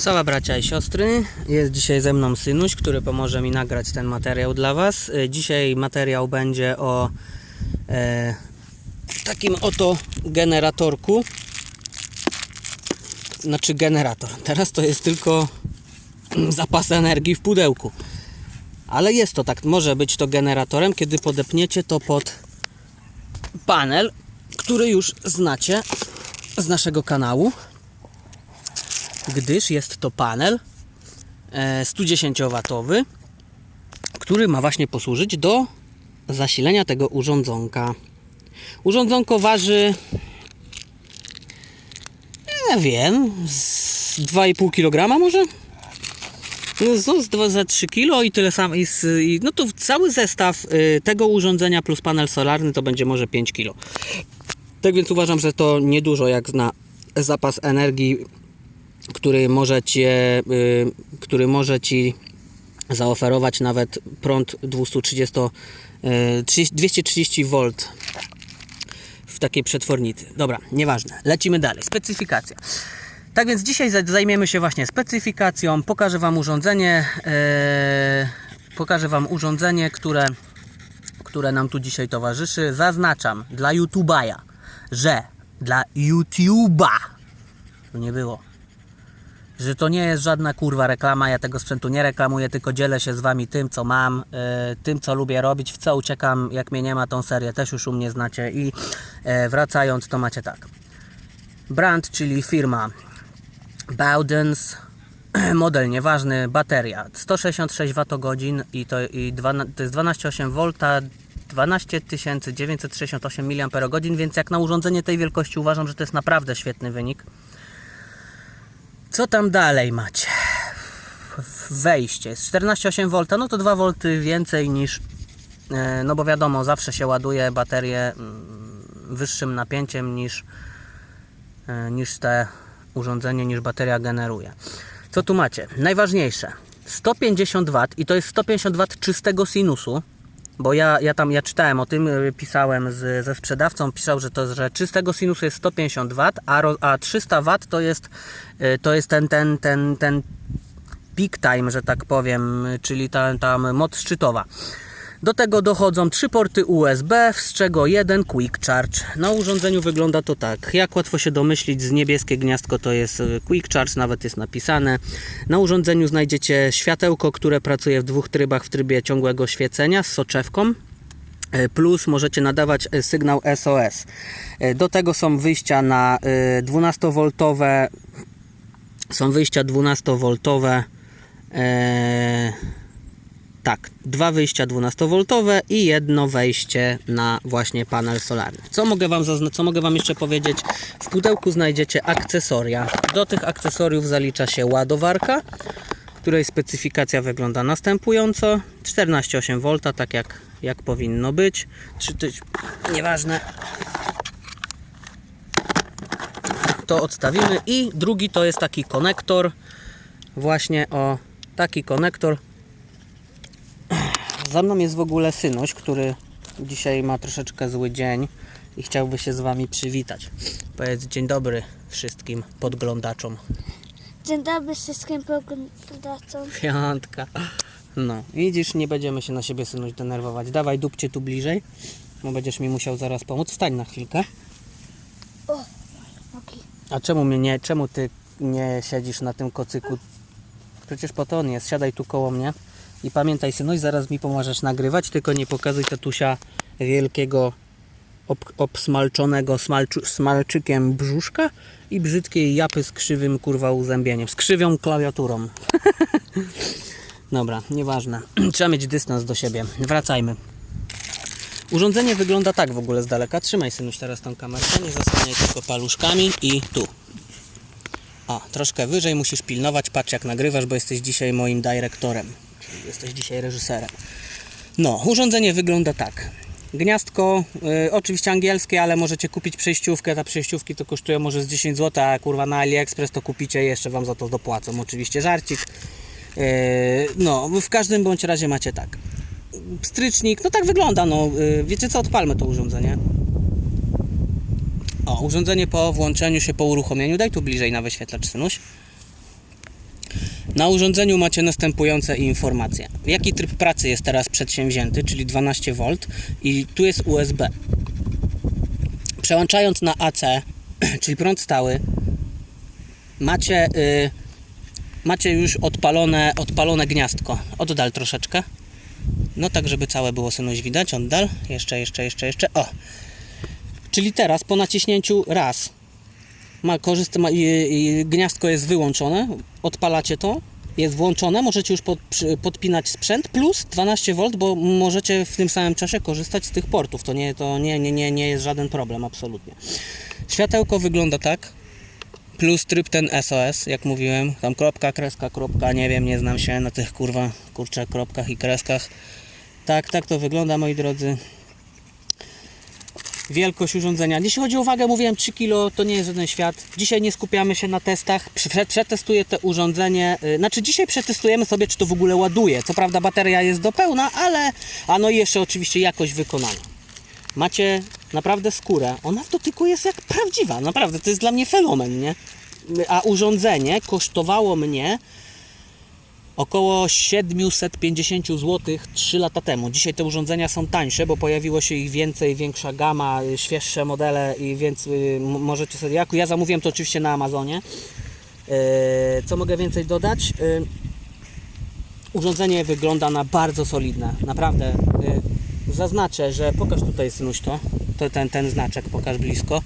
Cała bracia i siostry, jest dzisiaj ze mną Synuś, który pomoże mi nagrać ten materiał dla Was. E, Dzisiaj materiał będzie o e, takim oto generatorku. Znaczy generator. Teraz to jest tylko zapas energii w pudełku. Ale jest to tak, może być to generatorem, kiedy podepniecie to pod panel, który już znacie z naszego kanału gdyż jest to panel e, 110W, który ma właśnie posłużyć do zasilenia tego urządzonka. Urządzonko waży, nie wiem, z 2,5 kg może? No, z 2 za 3 kg i tyle samo. I, i, no to cały zestaw y, tego urządzenia plus panel solarny to będzie może 5 kg. Tak więc uważam, że to niedużo jak na zapas energii który może, cię, y, który może Ci zaoferować nawet prąd 230, y, 30 230 V w takiej przetwornicy. Dobra, nieważne. Lecimy dalej. Specyfikacja. Tak więc dzisiaj za- zajmiemy się właśnie specyfikacją. Pokażę Wam urządzenie, e, pokażę Wam urządzenie, które, które nam tu dzisiaj towarzyszy. Zaznaczam dla YouTube'a, że dla YouTube'a to nie było że to nie jest żadna kurwa reklama, ja tego sprzętu nie reklamuję, tylko dzielę się z wami tym, co mam, e, tym, co lubię robić, w co uciekam, jak mnie nie ma, tą serię też już u mnie znacie i e, wracając, to macie tak. Brand, czyli firma Bowdens, model nieważny, bateria 166 Wh i to, i to jest 12,8 V 12 968 mAh, więc jak na urządzenie tej wielkości uważam, że to jest naprawdę świetny wynik. Co tam dalej macie? Wejście jest 14,8 V, no to 2 V więcej niż, e, no bo wiadomo, zawsze się ładuje baterię mm, wyższym napięciem niż, e, niż te urządzenie, niż bateria generuje. Co tu macie? Najważniejsze 150 W i to jest 150 W czystego sinusu, bo ja, ja tam ja czytałem o tym, y, pisałem z, ze sprzedawcą, pisał, że to że czystego sinusu jest 150 W, a, a 300 W to jest, y, to jest ten, ten, ten, ten peak time, że tak powiem, y, czyli ta, ta moc szczytowa. Do tego dochodzą trzy porty USB, z czego jeden Quick Charge. Na urządzeniu wygląda to tak. Jak łatwo się domyślić, z niebieskie gniazdko to jest y, Quick Charge, nawet jest napisane. Na urządzeniu znajdziecie światełko, które pracuje w dwóch trybach, w trybie ciągłego świecenia z soczewką. E, Plus możecie nadawać e, sygnał SOS. Do tego są wyjścia na e, 12V. Są wyjścia 12V. Tak, dwa wyjścia 12V i jedno wejście na właśnie panel solarny. Co mogę, wam co mogę Wam jeszcze powiedzieć? W pudełku znajdziecie akcesoria. Do tych akcesoriów zalicza się ładowarka, której specyfikacja wygląda następująco. 14,8V, tak jak, jak powinno być. Czy to, nieważne. To odstawimy. I drugi to jest taki konektor. Właśnie o taki konektor, za mną jest w ogóle synuś, który dzisiaj ma troszeczkę zły dzień i chciałby się z Wami przywitać. Powiedz dzień dobry wszystkim podglądaczom. Dzień dobry wszystkim poglądaczom. Piątka. No, widzisz, nie będziemy się na siebie synuś denerwować. Dawaj dupcie tu bliżej, bo będziesz mi musiał zaraz pomóc. Wstań na chwilkę. O, nogi. A czemu mnie nie, czemu ty nie siedzisz na tym kocyku? Przecież po to on jest. Siadaj tu koło mnie. I pamiętaj, synuś, zaraz mi pomożesz nagrywać, tylko nie pokazuj tatusia wielkiego ob, obsmalczonego smalczykiem brzuszka i brzydkiej japy z krzywym kurwa uzębieniem, z krzywią klawiaturą. Dobra, nieważne. Trzeba mieć dystans do siebie. Wracajmy. Urządzenie wygląda tak w ogóle z daleka. Trzymaj synuś teraz tą kamerkę, nie zasłaniaj tylko paluszkami i tu. O, troszkę wyżej musisz pilnować, patrz jak nagrywasz, bo jesteś dzisiaj moim dyrektorem. Jesteś dzisiaj reżyserem. No, urządzenie wygląda tak. Gniazdko, y, oczywiście angielskie, ale możecie kupić przejściówkę. Ta przejściówki to kosztują może z 10 zł, a kurwa na AliExpress to kupicie jeszcze Wam za to dopłacą. Oczywiście żarcik. Y, no, w każdym bądź razie macie tak. Strycznik, no tak wygląda, no. y, Wiecie co, odpalmy to urządzenie. O, urządzenie po włączeniu się, po uruchomieniu. Daj tu bliżej na wyświetlacz, synuś. Na urządzeniu macie następujące informacje. Jaki tryb pracy jest teraz przedsięwzięty, czyli 12V i tu jest USB. Przełączając na AC, czyli prąd stały, macie, y, macie już odpalone, odpalone gniazdko. Oddal troszeczkę. No tak, żeby całe było synuś widać. Oddal. Jeszcze, jeszcze, jeszcze, jeszcze. O! Czyli teraz po naciśnięciu raz ma, korzysta, ma, gniazdko jest wyłączone, odpalacie to, jest włączone, możecie już pod, podpinać sprzęt plus 12V, bo możecie w tym samym czasie korzystać z tych portów. To nie, to nie, nie, nie, nie jest żaden problem, absolutnie. Światełko wygląda tak, plus tryb ten SOS, jak mówiłem, tam kropka, kreska, kropka, nie wiem, nie znam się na tych kurwa, kurczę, kropkach i kreskach. Tak, tak to wygląda, moi drodzy wielkość urządzenia. Jeśli chodzi o wagę, mówiłem 3 kg, to nie jest żaden świat. Dzisiaj nie skupiamy się na testach. Prze- Przetestuję to urządzenie. y, Znaczy dzisiaj przetestujemy sobie, czy to w ogóle ładuje. Co prawda bateria jest do pełna, ale a no i jeszcze oczywiście jakość wykonania. Macie naprawdę skórę. Ona w dotyku jest jak prawdziwa. Naprawdę, to jest dla mnie fenomen, nie? A urządzenie kosztowało mnie około 750 zł 3 lata temu. Dzisiaj te urządzenia są tańsze, bo pojawiło się ich więcej, większa gama, y, świeższe modele i więc y, możecie sobie. Jak ja zamówiłem to oczywiście na Amazonie. Yy, Co mogę więcej dodać? Urządzenie wygląda na bardzo solidne. Naprawdę. Zaznaczę, że pokaż tutaj synuś to. to ten, ten znaczek pokaż blisko.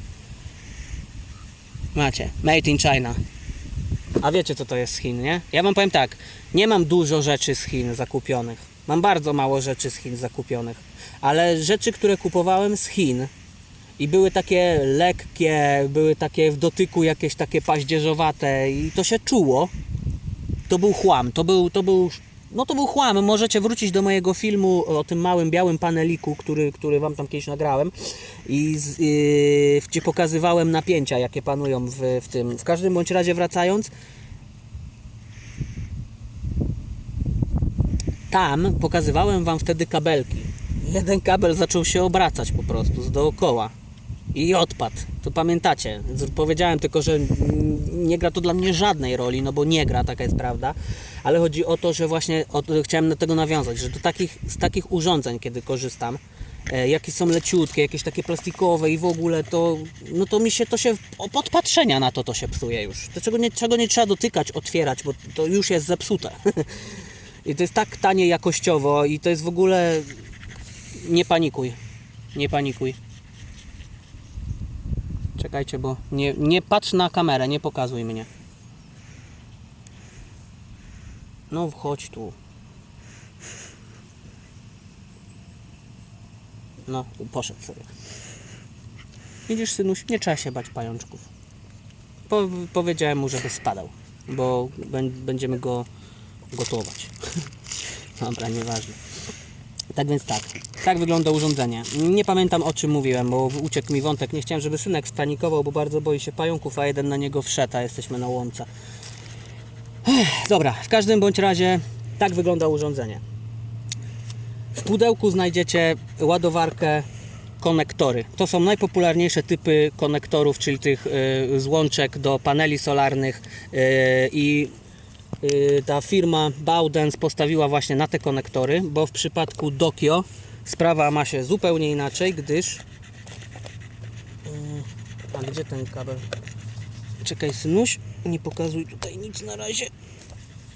Macie. Made in China. A wiecie co to jest z Chin, nie? Ja wam powiem tak, nie mam dużo rzeczy z Chin zakupionych. Mam bardzo mało rzeczy z Chin zakupionych. Ale rzeczy, które kupowałem z Chin i były takie lekkie, były takie w dotyku jakieś takie paździerzowate i to się czuło. To był chłam, to był, to był, no to był chłam. Możecie wrócić do mojego filmu o tym małym białym paneliku, który, który wam tam kiedyś nagrałem i z, yy, gdzie pokazywałem napięcia, jakie panują w, w tym. W każdym bądź razie wracając, tam pokazywałem wam wtedy kabelki. Jeden kabel zaczął się obracać po prostu z dookoła i odpadł. To pamiętacie. Powiedziałem tylko, że nie gra to dla mnie żadnej roli, no bo nie gra, taka jest prawda. Ale chodzi o to, że właśnie chciałem do tego nawiązać, że do takich, z takich urządzeń, kiedy korzystam, e, jakie są leciutkie, jakieś takie plastikowe i w ogóle to, no to mi się to się, od od patrzenia na to to się psuje już. To czego nie, czego nie trzeba dotykać, otwierać, bo to już jest zepsute. I to jest tak tanie jakościowo i to jest w ogóle, nie panikuj, nie panikuj. Czekajcie, bo nie, nie patrz na kamerę, nie pokazuj mnie. No wchodź tu. No, poszedł sobie. Widzisz, synuś, nie trzeba się bać pajączków. Po, powiedziałem mu, żeby spadał, bo bę- będziemy go gotować. Dobra, nieważne. Tak więc tak. Tak wygląda urządzenie. Nie pamiętam o czym mówiłem, bo uciekł mi wątek. Nie chciałem, żeby synek spanikował, bo bardzo boi się pająków, a jeden na niego wszedł, a jesteśmy na łące. Ech, Dobra, w każdym bądź razie tak wygląda urządzenie. W pudełku znajdziecie ładowarkę, konektory. To są najpopularniejsze typy konektorów, czyli tych y, złączek do paneli solarnych y, i ta firma Baudens postawiła właśnie na te konektory, bo w przypadku Dokio sprawa ma się zupełnie inaczej, gdyż... Y, a gdzie ten kabel? Czekaj synuś, nie pokazuj tutaj nic na razie.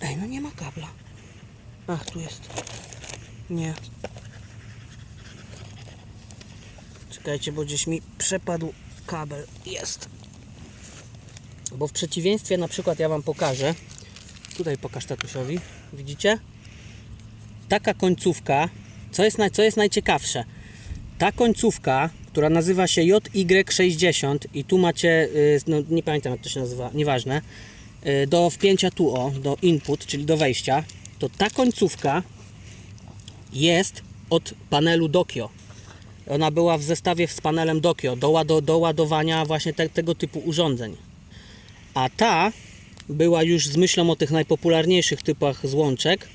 Ej, no nie ma kabla. Ach, tu jest. Nie. Czekajcie, bo gdzieś mi przepadł kabel. Jest. Bo w przeciwieństwie na przykład ja Wam pokażę. Tutaj pokaż tatusiowi. Widzicie? Taka końcówka, co jest, co jest najciekawsze, ta końcówka, która nazywa się JY60 i tu macie, y, no nie pamiętam jak to się nazywa, nieważne, y, do wpięcia tu o, do input, czyli do wejścia, to ta końcówka jest od panelu Dokio. Ona była w zestawie z panelem Dokio do, łado, do ładowania właśnie te, tego typu urządzeń. A ta była już z myślą o tych najpopularniejszych typach złączek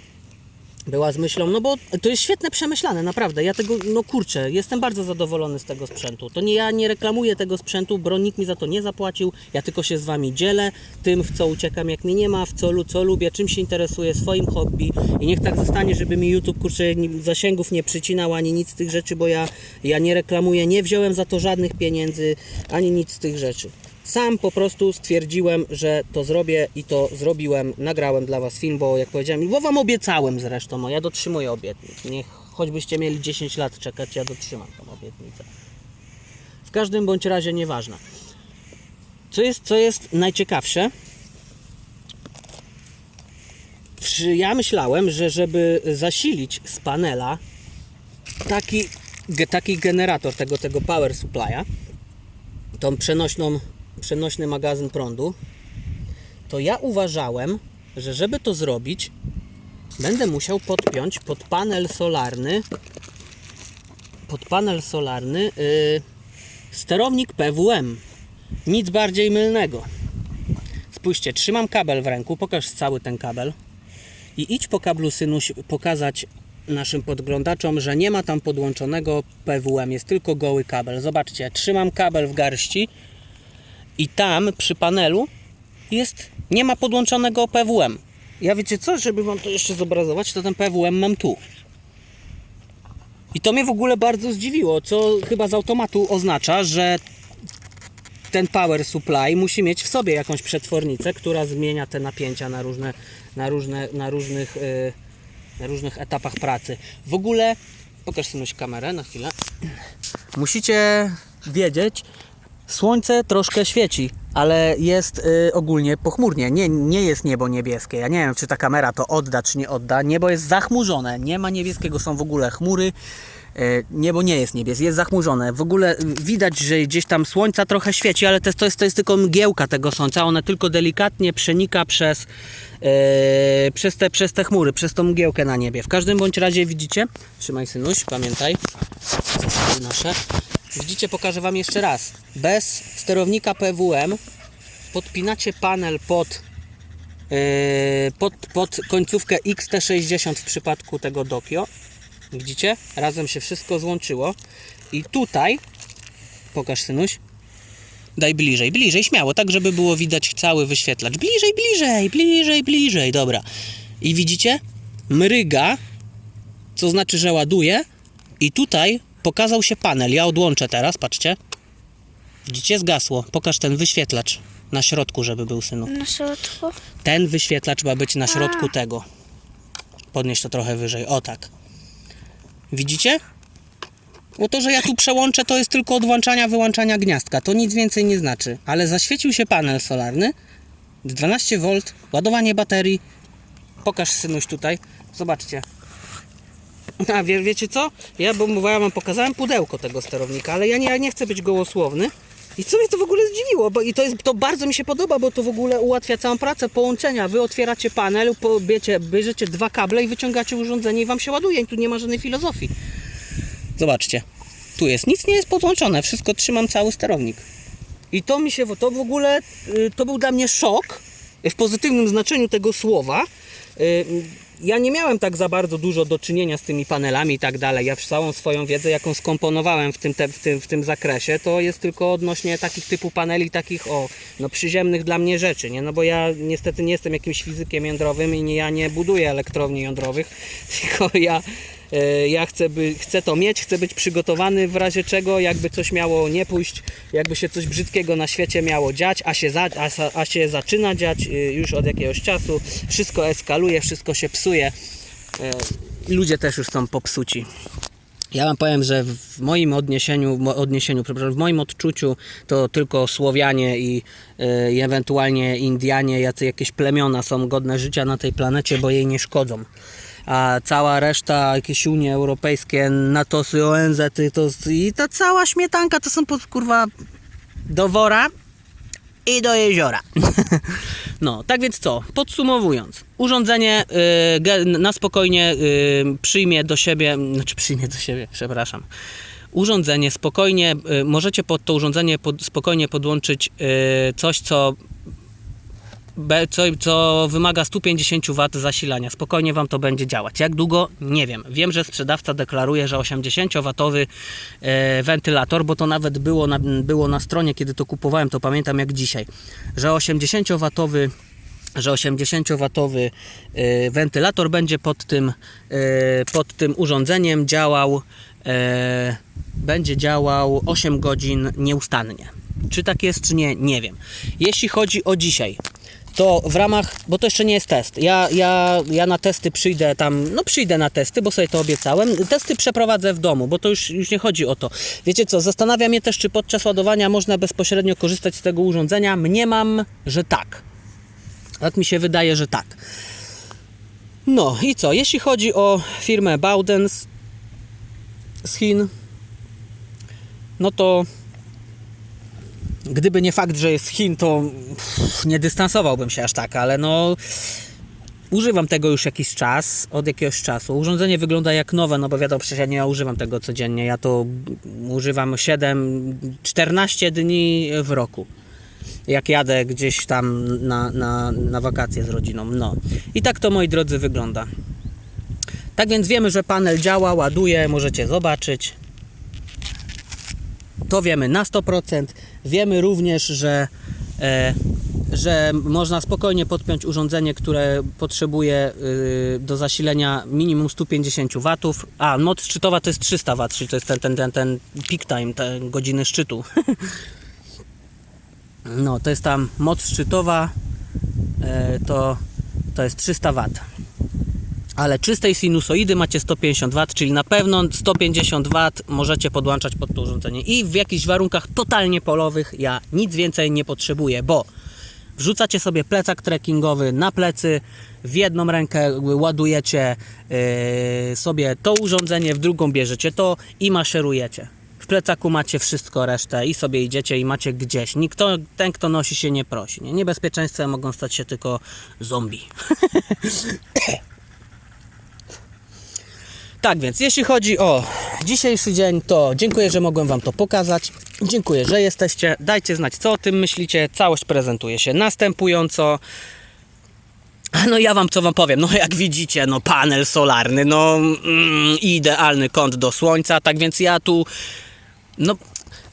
była z myślą, no bo to jest świetne przemyślane, naprawdę. Ja tego, no kurczę, jestem bardzo zadowolony z tego sprzętu. To nie ja nie reklamuję tego sprzętu, bo nikt mi za to nie zapłacił. Ja tylko się z wami dzielę tym, w co uciekam, jak mnie nie ma, w co, co lubię, czym się interesuję, swoim hobby. I niech tak zostanie, żeby mi YouTube kurczę zasięgów nie przycinał ani nic z tych rzeczy, bo ja, ja nie reklamuję, nie wziąłem za to żadnych pieniędzy, ani nic z tych rzeczy. Sam po prostu stwierdziłem, że to zrobię i to zrobiłem. Nagrałem dla Was film, bo jak powiedziałem, bo Wam obiecałem zresztą, no ja dotrzymuję obietnic. Niech choćbyście mieli 10 lat czekać, ja dotrzymam tą obietnicę. W każdym bądź razie nieważne. Co jest, co jest najciekawsze, ja myślałem, że żeby zasilić z panela taki, taki generator tego, tego power supply'a, tą przenośną, przenośny magazyn prądu, to ja uważałem, że żeby to zrobić, będę musiał podpiąć pod panel solarny pod panel solarny yy, sterownik PWM. Nic bardziej mylnego. Spójrzcie, trzymam kabel w ręku, pokaż cały ten kabel i idź po kablu synuś pokazać naszym podglądaczom, że nie ma tam podłączonego PWM, jest tylko goły kabel. Zobaczcie, trzymam kabel w garści i tam przy panelu jest, nie ma podłączonego PWM. Ja wiecie co, żeby wam to jeszcze zobrazować, to ten PWM mam tu. I to mnie w ogóle bardzo zdziwiło, co chyba z automatu oznacza, że ten power supply musi mieć w sobie jakąś przetwornicę, która zmienia te napięcia na różne, na różne, na różnych, yy, na różnych etapach pracy. W ogóle, pokaż synuś kamerę na chwilę. Musicie wiedzieć, słońce troszkę świeci, ale jest y, ogólnie pochmurnie. Nie, nie jest niebo niebieskie. Ja nie wiem, czy ta kamera to odda, czy nie odda. Niebo jest zachmurzone. Nie ma niebieskiego, są w ogóle chmury. Y, niebo nie jest niebieskie, jest zachmurzone. W ogóle y, widać, że gdzieś tam słońca trochę świeci, ale to jest, to jest, tylko mgiełka tego słońca. One tylko delikatnie przenika przez, y, przez, te, przez te chmury, przez tą mgiełkę na niebie. W każdym bądź razie widzicie, trzymaj synuś, pamiętaj, zasady nasze. Widzicie, pokażę Wam jeszcze raz. Bez sterownika PWM podpinacie panel pod, yy, pod, pod końcówkę XT60 w przypadku tego Dokio. Widzicie? Razem się wszystko złączyło. I tutaj, pokaż synuś, daj bliżej, bliżej, śmiało, tak żeby było widać cały wyświetlacz. Bliżej, bliżej, bliżej, bliżej, dobra. I widzicie? Mryga, co znaczy, że ładuje. I tutaj pokazał się panel. Ja odłączę teraz, patrzcie. Widzicie, zgasło. Pokaż ten wyświetlacz na środku, żeby był synu. Na środku? Ten wyświetlacz ma być na środku tego. Podnieś to trochę wyżej. O tak. Widzicie? Bo to, że ja tu przełączę, to jest tylko od włączania, wyłączania gniazdka. To nic więcej nie znaczy. Ale zaświecił się panel solarny. 12V, ładowanie baterii. Pokaż synuś tutaj. Zobaczcie. A wie, wiecie co? Ja, bo bo ja wam pokazałem pudełko tego sterownika, ale ja nie, ja nie chcę być gołosłowny. I co mnie to w ogóle zdziwiło, bo i to, jest, to bardzo mi się podoba, bo to w ogóle ułatwia całą pracę połączenia. Wy otwieracie panel, po, bierzecie dwa kable i wyciągacie urządzenie i wam się ładuje. I tu nie ma żadnej filozofii. Zobaczcie. Tu jest, nic nie jest podłączone, wszystko trzymam cały sterownik. I to mi się, to w ogóle, y, to był dla mnie szok y, w pozytywnym znaczeniu tego słowa. Ja nie miałem tak za bardzo dużo do czynienia z tymi panelami i tak dalej. Ja całą swoją wiedzę, jaką skomponowałem w tym, te, w tym, w tym zakresie, to jest tylko odnośnie takich typu paneli, takich o, no przyziemnych dla mnie rzeczy, nie? No bo ja niestety nie jestem jakimś fizykiem jądrowym i nie, ja nie buduję elektrowni jądrowych, tylko ja Ja chcę, by, chcę to mieć, chcę być przygotowany w razie czego, jakby coś miało nie pójść, jakby się coś brzydkiego na świecie miało dziać, a się, za, a, a się zaczyna dziać y, już od jakiegoś czasu. Wszystko eskaluje, wszystko się psuje. E, Ludzie też już są popsuci. Ja wam powiem, że w moim odniesieniu, odniesieniu, przepraszam, w moim odczuciu to tylko Słowianie i, y, i ewentualnie Indianie, jacy jakieś plemiona są godne życia na tej planecie, bo jej nie szkodzą. A cała reszta, jakieś Unie Europejskie, NATO-sy, ONZ to, i ta cała śmietanka to są pod, kurwa do wora i do jeziora. No, tak więc co? Podsumowując, urządzenie y, na spokojnie y, przyjmie do siebie, znaczy przyjmie do siebie, przepraszam. Urządzenie spokojnie, y, możecie pod to urządzenie pod, spokojnie podłączyć y, coś, co co, co wymaga 150 W zasilania. Spokojnie Wam to będzie działać. Jak długo? Nie wiem. Wiem, że sprzedawca deklaruje, że 80W e, wentylator, bo to nawet było na, było na stronie, kiedy to kupowałem, to pamiętam jak dzisiaj, że 80W że 80W e, wentylator będzie pod tym, e, pod tym urządzeniem działał będzie działał 8 godzin nieustannie. Czy tak jest, czy nie, nie wiem. Jeśli chodzi o dzisiaj, to w ramach, bo to jeszcze nie jest test. Ja, ja, ja na testy przyjdę tam, no przyjdę na testy, bo sobie to obiecałem. Testy przeprowadzę w domu, bo to już, już nie chodzi o to. Wiecie co, zastanawia mnie też, czy podczas ładowania można bezpośrednio korzystać z tego urządzenia. Mniemam, że tak. Tak mi się wydaje, że tak. No i co, jeśli chodzi o firmę Baudens z Chin, no to gdyby nie fakt, że jest Chin, to pff, nie dystansowałbym się aż tak, ale no używam tego już jakiś czas, od jakiegoś czasu. Urządzenie wygląda jak nowe, no bo wiadomo, przecież ja nie używam tego codziennie, ja to używam 7, 14 dni w roku. Jak jadę gdzieś tam na, na, na wakacje z rodziną. No. I tak to moi drodzy wygląda. Tak więc wiemy, że panel działa, ładuje, możecie zobaczyć. To wiemy na 100%. Wiemy również, że, e, że można spokojnie podpiąć urządzenie, które potrzebuje y, do zasilenia minimum 150 W. A moc szczytowa to jest 300 W, czyli to jest ten, ten, ten, ten peak time, te godziny szczytu. No, to jest tam moc szczytowa, e, to, to jest 300 W. Ale czystej sinusoidy macie 150 W, czyli na pewno 150 W możecie podłączać pod to urządzenie. I w jakichś warunkach totalnie polowych ja nic więcej nie potrzebuję, bo wrzucacie sobie plecak trekkingowy na plecy, w jedną rękę ładujecie yy, sobie to urządzenie, w drugą bierzecie to i maszerujecie. W plecaku macie wszystko, resztę i sobie idziecie i macie gdzieś. Nikt, ten, kto nosi się nie prosi. Nie? Niebezpieczeństwem mogą stać się tylko zombie. Tak więc, jeśli chodzi o dzisiejszy dzień, to dziękuję, że mogłem Wam to pokazać. Dziękuję, że jesteście. Dajcie znać, co o tym myślicie. Całość prezentuje się następująco. No ja Wam co Wam powiem, no jak widzicie, no panel solarny, no mm, idealny kąt do słońca, tak więc ja tu, no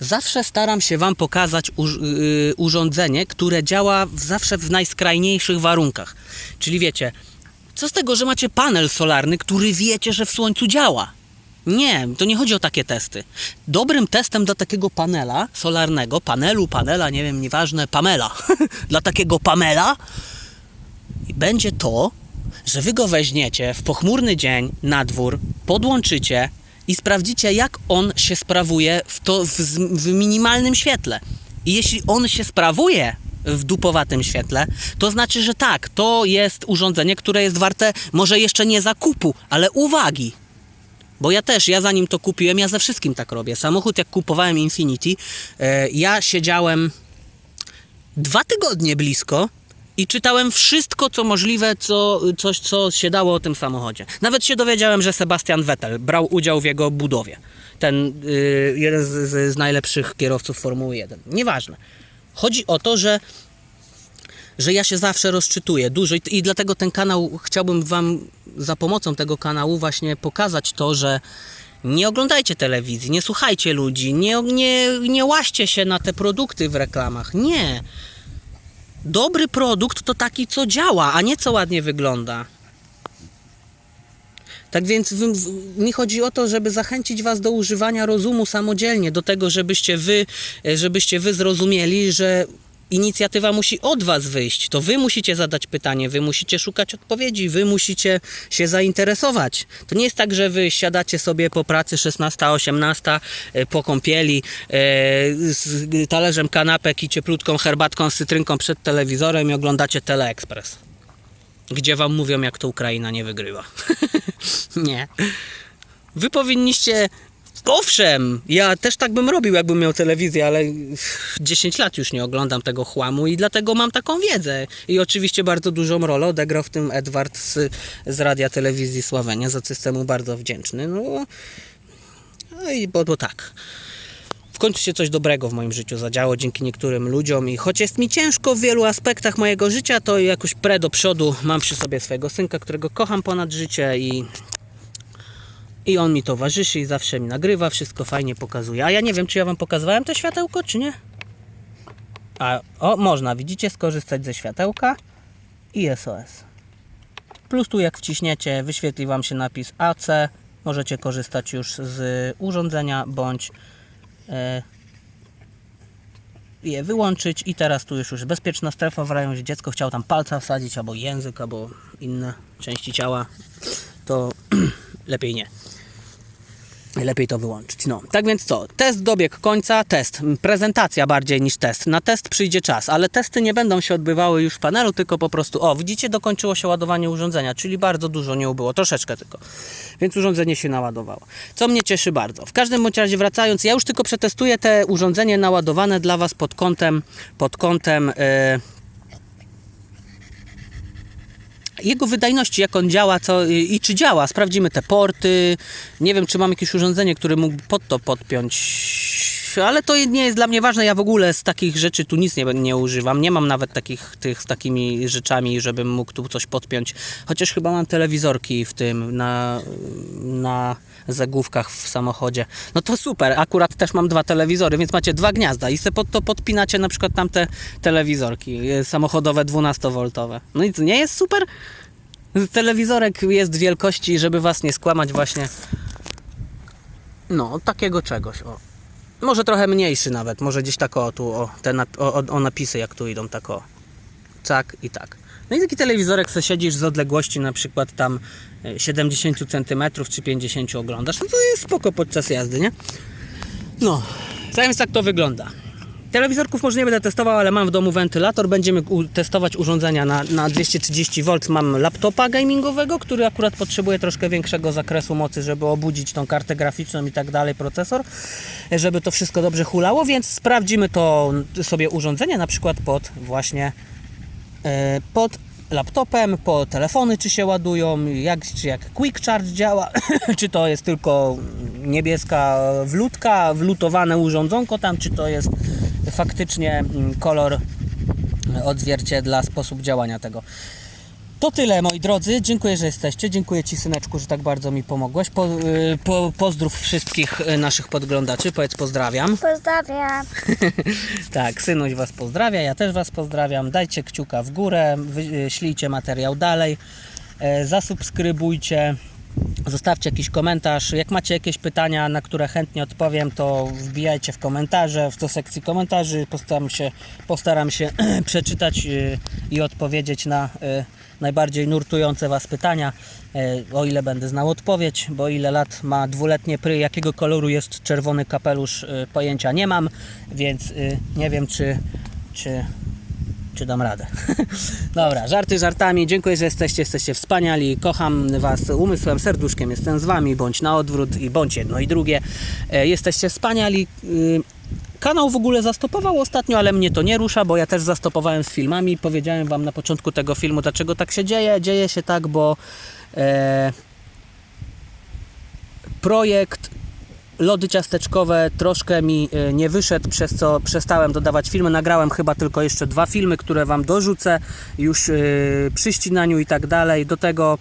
zawsze staram się Wam pokazać uż, yy, urządzenie, które działa zawsze w najskrajniejszych warunkach. Czyli wiecie, co z tego, że macie panel solarny, który wiecie, że w słońcu działa? Nie, to nie chodzi o takie testy. Dobrym testem dla takiego panela solarnego, panelu, panela, nie wiem, nieważne, Pamela, dla takiego Pamela będzie to, że wy go weźmiecie w pochmurny dzień na dwór, podłączycie i sprawdzicie, jak on się sprawuje w, to, w, w minimalnym świetle. I jeśli on się sprawuje w dupowatym świetle, to znaczy, że tak, to jest urządzenie, które jest warte może jeszcze nie zakupu, ale uwagi. Bo ja też, ja zanim to kupiłem, ja ze wszystkim tak robię. Samochód jak kupowałem Infinity, e, ja siedziałem dwa tygodnie blisko i czytałem wszystko, co możliwe, co, coś, co się dało o tym samochodzie. Nawet się dowiedziałem, że Sebastian Vettel brał udział w jego budowie. Ten y, jeden z, z, z najlepszych kierowców Formuły 1. Nieważne. Chodzi o to, że że ja się zawsze rozczytuję dużo i, i dlatego ten kanał chciałbym Wam za pomocą tego kanału właśnie pokazać to, że nie oglądajcie telewizji, nie słuchajcie ludzi, nie, nie, nie łaście się na te produkty w reklamach. Nie. Dobry produkt to taki, co działa, a nie co ładnie wygląda. Tak więc mi chodzi o to, żeby zachęcić Was do używania rozumu samodzielnie, do tego, żebyście Wy, e, żebyście wy zrozumieli, że inicjatywa musi od Was wyjść. To Wy musicie zadać pytanie, Wy musicie szukać odpowiedzi, Wy musicie się zainteresować. To nie jest tak, że Wy siadacie sobie po pracy 16-18 e, po kąpieli e, z talerzem kanapek i cieplutką herbatką z cytrynką przed telewizorem i oglądacie Teleekspres gdzie wam mówią, jak to Ukraina nie wygrywa. nie. Wy powinniście. Owszem, ja też tak bym robił, jakbym miał telewizję, ale 10 lat już nie oglądam tego chłamu i dlatego mam taką wiedzę. I oczywiście bardzo dużą rolę odegrał w tym Edward z, z Radia Telewizji Słowenia, za co jestem mu bardzo wdzięczny. No, no i bo, bo tak. Końcu się coś dobrego w moim życiu zadziało dzięki niektórym ludziom i choć jest mi ciężko w wielu aspektach mojego życia, to jakoś pre do przodu mam przy sobie swojego synka, którego kocham ponad życie i i on mi towarzyszy i zawsze mi nagrywa, wszystko fajnie pokazuje. A ja nie wiem, czy ja wam pokazywałem to światełko, czy nie? A o, można, widzicie, skorzystać ze światełka i SOS. Plus tu jak wciśniecie, wyświetli Wam się napis AC. Możecie korzystać już z urządzenia bądź je wyłączyć i teraz tu już już bezpieczna strefa w razie dziecko chciało tam palca wsadzić albo język, albo inne części ciała, to lepiej nie. Lepiej to wyłączyć. No, tak więc co? Test dobiegł końca, test, prezentacja bardziej niż test. Na test przyjdzie czas, ale testy nie będą się odbywały już w panelu, tylko po prostu, o, widzicie, dokończyło się ładowanie urządzenia, czyli bardzo dużo nie ubyło, troszeczkę tylko. Więc urządzenie się naładowało. Co mnie cieszy bardzo. W każdym bądź razie wracając, ja już tylko przetestuję te urządzenie naładowane dla Was pod kątem, pod kątem e, jego wydajności, jak on działa co, i, czy działa. Sprawdzimy te porty. Nie wiem, czy mam jakieś urządzenie, które mógł pod to podpiąć. Ale to nie jest dla mnie ważne. Ja w ogóle z takich rzeczy tu nic nie, nie używam. Nie mam nawet takich tych z takimi rzeczami, żebym mógł tu coś podpiąć. Chociaż chyba mam telewizorki w tym na, na zagłówkach w samochodzie. No to super. Akurat też mam dwa telewizory, więc macie dwa gniazda i sobie pod to podpinacie na przykład tamte telewizorki e, samochodowe 12V. No co, nie jest super? Telewizorek jest wielkości, żeby was nie skłamać właśnie. No, takiego czegoś, o. Może trochę mniejszy nawet, może gdzieś tak o, tu, o, te nap- o, o, napisy jak tu idą, tak o. Tak i tak. No i taki telewizorek se siedzisz z odległości na przykład tam e, 70 cm czy 50 oglądasz, no to jest spoko podczas jazdy, nie? No, tak więc tak to wygląda. Telewizorków może nie będę testował, ale mam w domu wentylator. Będziemy testować urządzenia na, na 230 V. Mam laptopa gamingowego, który akurat potrzebuje troszkę większego zakresu mocy, żeby obudzić tą kartę graficzną i tak dalej, procesor, żeby to wszystko dobrze hulało, więc sprawdzimy to sobie urządzenie na przykład pod właśnie e, pod laptopem, po telefony czy się ładują, jak, czy jak quick charge działa, czy to jest tylko niebieska wlutka, wlutowane urządzonko tam, czy to jest faktycznie mm, kolor odzwierciedla sposób działania tego. To tyle moi drodzy, dziękuję, że jesteście, dziękuję Ci syneczku, że tak bardzo mi pomogłeś. Po, y, po, pozdrów wszystkich y, naszych podglądaczy, powiedz pozdrawiam. Pozdrawiam. Tak, synuś Was pozdrawia, ja też Was pozdrawiam. Dajcie kciuka w górę, wyślijcie materiał dalej, e, zasubskrybujcie, zostawcie jakiś komentarz. Jak macie jakieś pytania, na które chętnie odpowiem, to wbijajcie w komentarze, w do sekcji komentarzy. Postaram się, postaram się przeczytać e, i odpowiedzieć na e, najbardziej nurtujące Was pytania, e, o ile będę znał odpowiedź, bo ile lat ma dwuletnie pry, jakiego koloru jest czerwony kapelusz, pojęcia nie mam, więc nie wiem, czy, czy, czy dam radę. Dobra, żarty żartami, dziękuję, że jesteście, jesteście wspaniali, kocham Was umysłem, serduszkiem, jestem z Wami, bądź na odwrót i bądź jedno i drugie. E, Jesteście wspaniali. y, Kanał w ogóle zastopował ostatnio, ale mnie to nie rusza, bo ja też zastopowałem z filmami. Powiedziałem Wam na początku tego filmu, dlaczego tak się dzieje. Dzieje się tak, bo e, projekt lody ciasteczkowe troszkę mi e, nie wyszedł, przez co przestałem dodawać filmy. Nagrałem chyba tylko jeszcze dwa filmy, które Wam dorzucę już e, przy ścinaniu i tak dalej. Do tego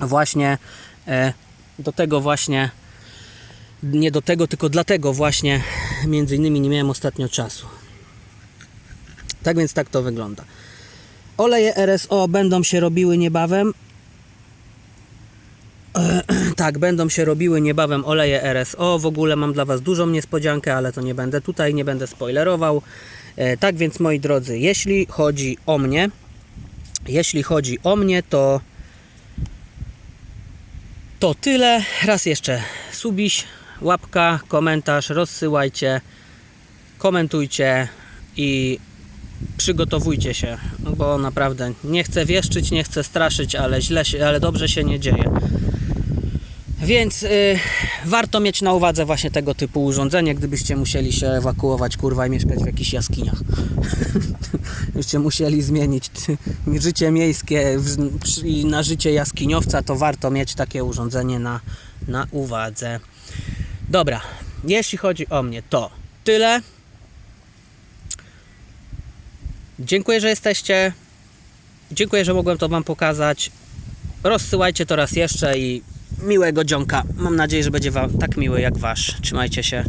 właśnie e, do tego właśnie nie do tego, tylko dlatego właśnie między innymi nie miałem ostatnio czasu. Tak więc tak to wygląda. Oleje RSO będą się robiły niebawem. Tak, będą się robiły niebawem oleje RSO. W ogóle mam dla Was dużą niespodziankę, ale to nie będę tutaj, nie będę spoilerował. E, tak więc, moi drodzy, jeśli chodzi o mnie, jeśli chodzi o mnie, to to tyle. Raz jeszcze subiś, łapka, komentarz, rozsyłajcie, komentujcie i przygotowujcie się, bo naprawdę nie chcę wieszczyć, nie chcę straszyć, ale źle się, ale dobrze się nie dzieje. Więc y, warto mieć na uwadze właśnie tego typu urządzenie, gdybyście musieli się ewakuować, kurwa, i mieszkać w jakichś jaskiniach. Byście musieli zmienić życie miejskie i na życie jaskiniowca, to warto mieć takie urządzenie na, na uwadze. Dobra, jeśli chodzi o mnie, to tyle. Dziękuję, że jesteście. Dziękuję, że mogłem to Wam pokazać. Rozsyłajcie to raz jeszcze i miłego dzionka. Mam nadzieję, że będzie Wam tak miły jak Wasz. Trzymajcie się.